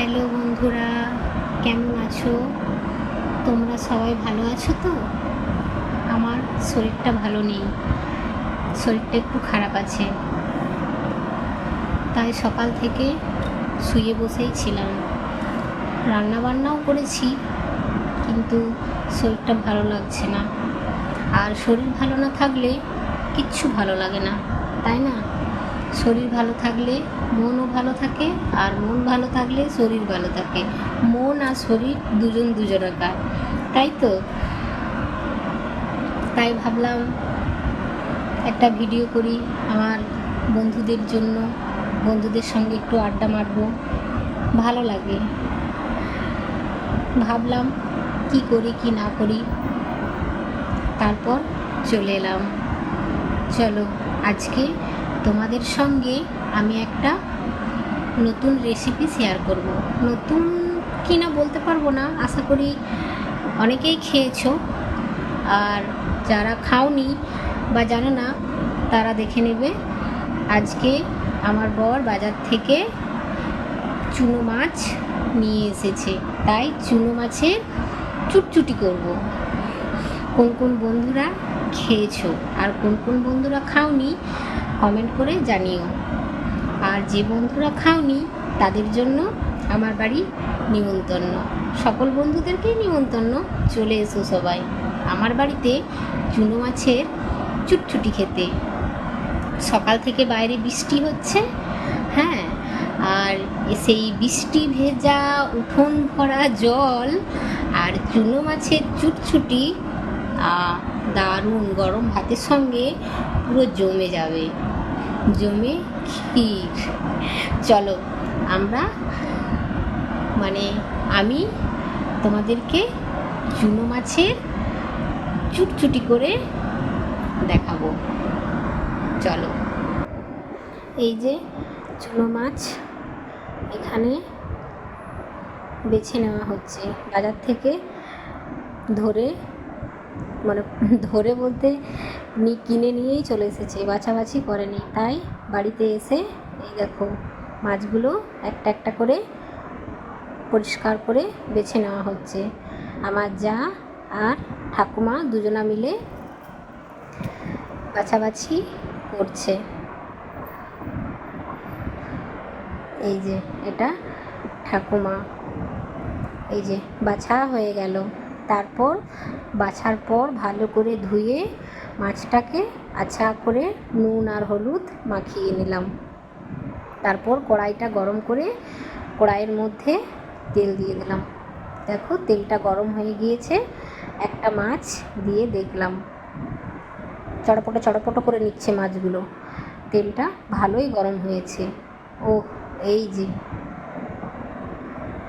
Hello বন্ধুরা, কেমন আছো? তোমরা সবাই ভালো আছো তো? আমার শরীরটা ভালো নেই, শরীরটা একটু খারাপ আছে। তাই সকাল থেকে শুয়ে বসেই ছিলাম। রান্নাবান্নাও করেছি, কিন্তু শরীরটা ভালো লাগছে না। আর শরীর ভালো না থাকলে কিচ্ছু ভালো লাগে না, তাই না? শরীর ভালো থাকলে মনও ভালো থাকে আর মন ভালো থাকলে শরীর ভালো থাকে। মন আর শরীর দুজন দুজনাকার, তাই তো? তাই ভাবলাম একটা ভিডিও করি আমার বন্ধুদের জন্য, বন্ধুদের সঙ্গে একটু আড্ডা মারবো। ভালো লাগে। ভাবলাম কি করি কি না করি, তারপর চলে এলাম। চলো আজকে তোমাদের সঙ্গে আমি একটা নতুন রেসিপি শেয়ার করব। নতুন কি না বলতে পারব না, আশা করি অনেকেই খেয়েছো। আর যারা খাওনি বা জানো না, তারা দেখে নেবে আজকে আমার বর বাজার থেকে চুনো মাছ নিয়ে এসেছে। তাই চুনো মাছের চুটচুটি করব। কোন কোন বন্ধুরা খেয়েছো আর কোন কোন বন্ধুরা খাওনি কমেন্ট করে জানিও। আর যে বন্ধুরা খাওনি, তাদের জন্য আমার বাড়ি নিমন্ত্রণ। সকল বন্ধুদেরকেই নিমন্ত্রণ। চলে এসো সবাই। আমার বাড়িতে চুনো মাছের চুটচুটি খেতে। সকাল থেকে বাইরে বৃষ্টি হচ্ছে হ্যাঁ? আর সেই বৃষ্টি ভেজা উঠোন ভরা জল আর চুনো মাছের চুটচুটি দারুণ গরম ভাতের সঙ্গে পুরো জমে যাবে। জমে ক্ষীর। চলো, আমরা মানে আমি তোমাদেরকে চুনো মাছের চুটচুটি করে দেখাবো। চলো। এই যে চুনো মাছ এখানে বেছে নেওয়া হচ্ছে। বাজার থেকে ধরে মানে ধরে বলতে নি, কিনে নিয়েই চলে এসেছে, বাছাবাছি করেনি। তাই বাড়িতে এসে এই দেখো মাছগুলো একটা একটা করে পরিষ্কার করে বেছে নেওয়া হচ্ছে। আমার যা আর ঠাকুমা দুজনা মিলে বাছাবাছি করছে। এই যে এটা ঠাকুমা। এই যে বাছা হয়ে গেল। তারপর বাছার পর ভালো করে ধুয়ে মাছটাকে আচ্ছা করে নুন আর হলুদ মাখিয়ে নিলাম। তারপর কড়াইটা গরম করে কড়াইয়ের মধ্যে তেল দিয়ে দিলাম। দেখো, তেলটা গরম হয়ে গিয়েছে। একটা মাছ দিয়ে দেখলাম। চড়পটো চড়পটো করে নিচ্ছে মাছগুলো। তেলটা ভালোই গরম হয়েছে। ও এই যে।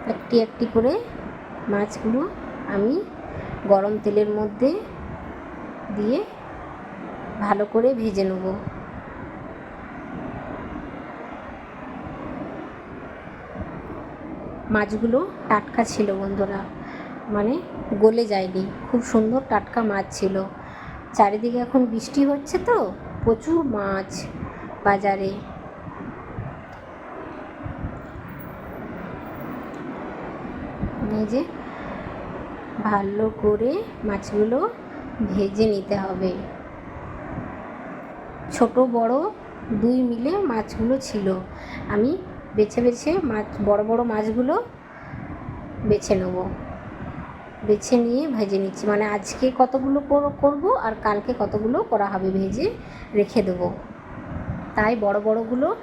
একটি একটি করে মাছগুলো আমি গরম তেলের মধ্যে দিয়ে ভালো করে ভেজে নেব। মাছগুলো টাটকা ছিল বন্ধুরা মানে গলে যায়নি। খুব সুন্দর টাটকা মাছ ছিল। চারিদিকে এখন বৃষ্টি হচ্ছে তো, প্রচুর মাছ বাজারে। এই যে ভালো করে মাছগুলো ভেজে নিতে হবে। ছোট, বড় দুই মিলে মাছগুলো ছিল। আমি বেছে বেছে মাছ, বড় বড় মাছগুলো বেছে নেব। বেছে নিয়ে ভেজে নিচ্ছি। মানে আজকে কতগুলো কর- করব আর কালকে কতগুলো করা হবে ভেজে রেখে দেবো। তাই বড়, বড়গুলো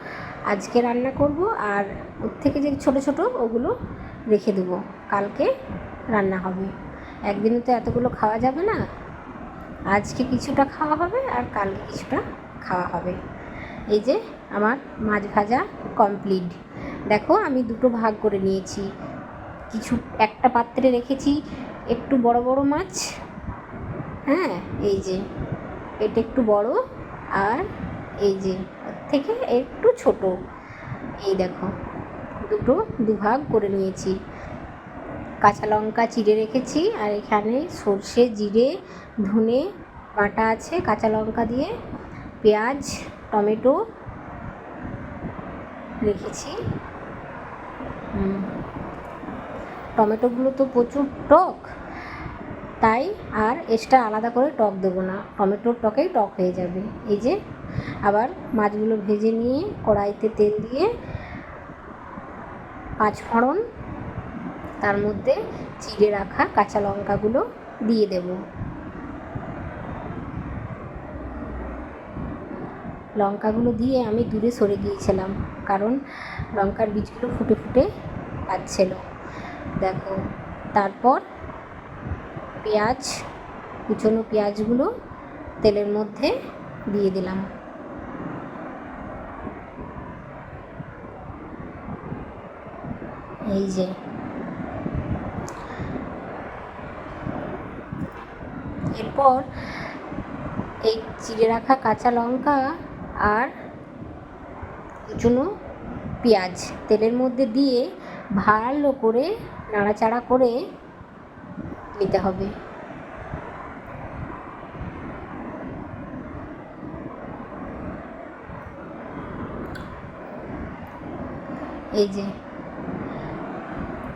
আজকে রান্না করব আর ওর থেকে যে ছোট ছোট ওগুলো রেখে দেবো। কালকে রান্না হবে। একদিনে তো এতগুলো খাওয়া যাবে না। আজকে কিছুটা খাওয়া হবে আর কালকে কিছুটা খাওয়া হবে। এই যে আমার মাছ ভাজা কমপ্লিট দেখো আমি দুটো ভাগ করে নিয়েছি। কিছু একটা পাত্রে রেখেছি একটু বড় বড় মাছ। হ্যাঁ এই যে এটা একটু বড় আর এই যে থেকে একটু ছোট। এই দেখো, দুটো দুভাগ করে নিয়েছি। কাঁচা লঙ্কা চিড়ে রেখেছি আর এখানে সর্ষে, জিরে, ধনে বাটা আছে, কাঁচা লঙ্কা দিয়ে পেঁয়াজ, টমেটো রেখেছি। টমেটোগুলো তো প্রচুর টক, তাই আর এক্সট্রা আলাদা করে টক দেবো না। টমেটোর টকেই টক হয়ে যাবে। এই যে, আবার মাছগুলো ভেজে নিয়ে কড়াইতে তেল দিয়ে পাঁচ ফোড়ন তার মধ্যে চিড়ে রাখা কাঁচা লঙ্কাগুলো দিয়ে দেব। লঙ্কাগুলো দিয়ে আমি দূরে সরে গিয়েছিলাম, কারণ লঙ্কার বীজগুলো ফুটে ফুটে আসছিল দেখো, তারপর পেঁয়াজ, কুচনো পেঁয়াজগুলো তেলের মধ্যে দিয়ে দিলাম। এই যে এরপর এই চিড়ে রাখা কাঁচা লঙ্কা আর কুচনো পেঁয়াজ তেলের মধ্যে দিয়ে ভালো করে নাড়াচাড়া করে নিতে হবে। এই যে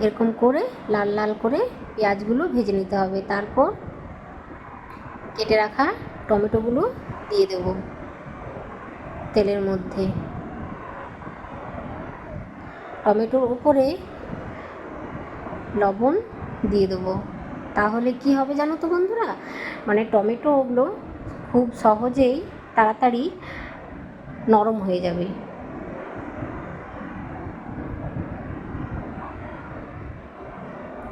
এরকম করে লাল লাল করে পেঁয়াজগুলো ভেজে নিতে হবে। তারপর কেটে রাখা টমেটোগুলো দিয়ে দেব তেলের মধ্যে। টমেটোর উপরে লবণ দিয়ে দেবো। তাহলে কি হবে জানো তো বন্ধুরা? মানে টমেটোগুলো খুব সহজেই তাড়াতাড়ি নরম হয়ে যাবে।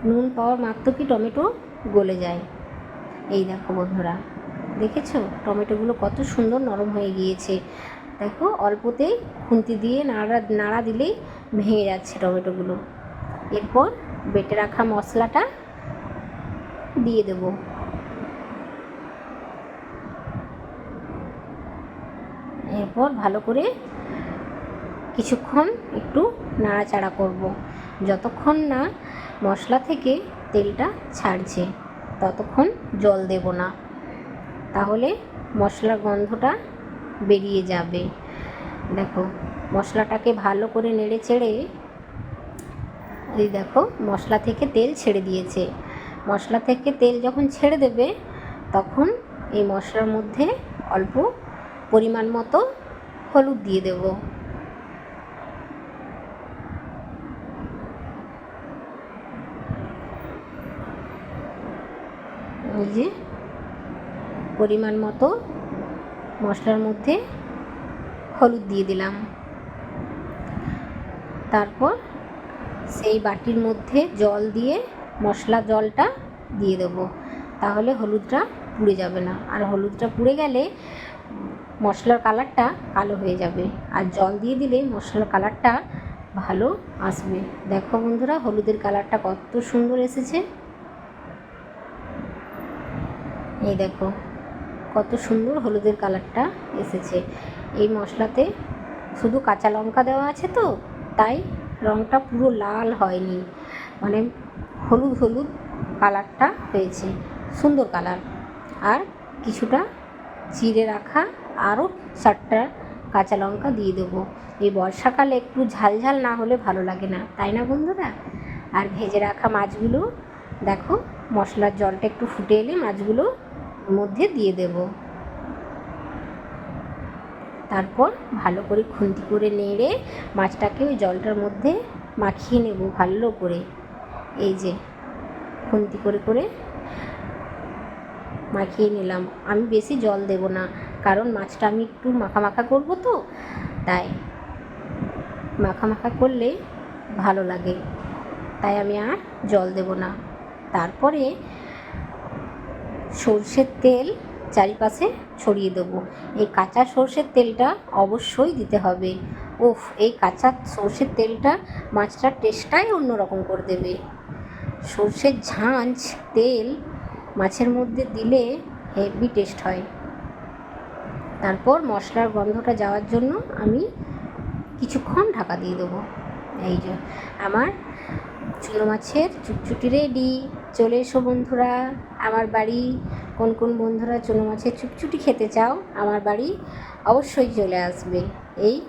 নুন পাওয়ার মাত্র কি টমেটো গলে যায়। এই দেখো বন্ধুরা, দেখেছ? টমেটোগুলো কত সুন্দর নরম হয়ে গিয়েছে। দেখো, অল্পতেই খুন্তি দিয়ে নাড়া নাড়া দিলেই ভেঙে যাচ্ছে টমেটোগুলো। এরপর বেটে রাখা মশলাটা দিয়ে দেব। এরপর ভালো করে কিছুক্ষণ একটু নাড়াচাড়া করব। যতক্ষণ না মশলা থেকে তেলটা ছাড়ছে। ততক্ষণ জল দেব না। তাহলে মশলার গন্ধটা বেরিয়ে যাবে। দেখো, মশলাটাকে ভালো করে নেড়ে চেড়ে এই দেখো, মশলা থেকে তেল ছেড়ে দিয়েছে। মশলা থেকে তেল যখন ছেড়ে দেবে, তখন এই মশলার মধ্যে অল্প পরিমাণ মতো হলুদ দিয়ে দেব। যে পরিমাণ মতো মশলার মধ্যে হলুদ দিয়ে দিলাম। তারপর সেই বাটির মধ্যে জল দিয়ে মশলা জলটা দিয়ে দেবো। তাহলে হলুদটা পুড়ে যাবে না। আর হলুদটা পুড়ে গেলে মশলার কালারটা কালো হয়ে যাবে। আর জল দিয়ে দিলে মশলার কালারটা ভালো আসবে। দেখো বন্ধুরা, হলুদের কালারটা কত সুন্দর এসেছে। এই দেখো, কত সুন্দর হলুদের কালারটা এসেছে। এই মশলাতে শুধু কাঁচা লঙ্কা দেওয়া আছে তো, তাই রঙটা পুরো লাল হয়নি। মানে হলুদ হলুদ কালারটা হয়েছে, সুন্দর কালার। আর কিছুটা চিড়ে রাখা আরও চারটা কাঁচা লঙ্কা দিয়ে দেবো। এই বর্ষাকালে একটু ঝাল ঝাল না হলে ভালো লাগে না, তাই না বন্ধুরা? আর ভেজে রাখা মাছগুলো, দেখো, মশলার জলটা একটু ফুটে এলে মাছগুলো মধ্যে দিয়ে দেব। তারপর ভালো করে খুন্তি করে নেড়ে মাছটাকে ওই জলটার মধ্যে মাখিয়ে নেব ভালো করে। এই যে, খুন্তি করে করে মাখিয়ে নিলাম। আমি বেশি জল দেব না, কারণ মাছটা আমি একটু মাখা মাখা করব তো, তাই মাখা মাখা করলে ভালো লাগে। তাই আমি আর জল দেব না। তারপরে সর্ষের তেল চারিপাশে ছড়িয়ে দেবো। এই কাঁচা সর্ষের তেলটা অবশ্যই দিতে হবে। উফ, এই কাঁচা সর্ষের তেলটা মাছটার টেস্টটাই অন্যরকম করে দেবে। সর্ষের ঝাঁঝ তেল মাছের মধ্যে দিলে হেভি টেস্ট হয়। তারপর মশলার গন্ধটা যাওয়ার জন্য আমি কিছুক্ষণ ঢাকা দিয়ে দেবো। এই যে, আমার চুলো মাছের চুপচুটি রেডি। চলে এসো বন্ধুরা, আমার বাড়ি। কোন কোন বন্ধুরা চুনো মাছের চুপচুটি খেতে চাও, আমার বাড়ি অবশ্যই চলে আসবে। এই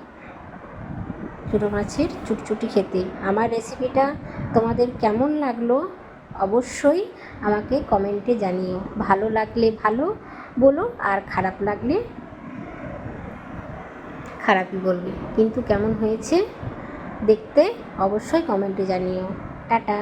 চুনো মাছের চুপচুটি খেতে। আমার রেসিপিটা তোমাদের কেমন লাগল অবশ্যই আমাকে কমেন্টে জানিও। ভালো লাগলে ভালো বলো, আর খারাপ লাগলে খারাপই বলবে। কিন্তু কেমন হয়েছে দেখতে অবশ্যই কমেন্টে জানিও। টাটা।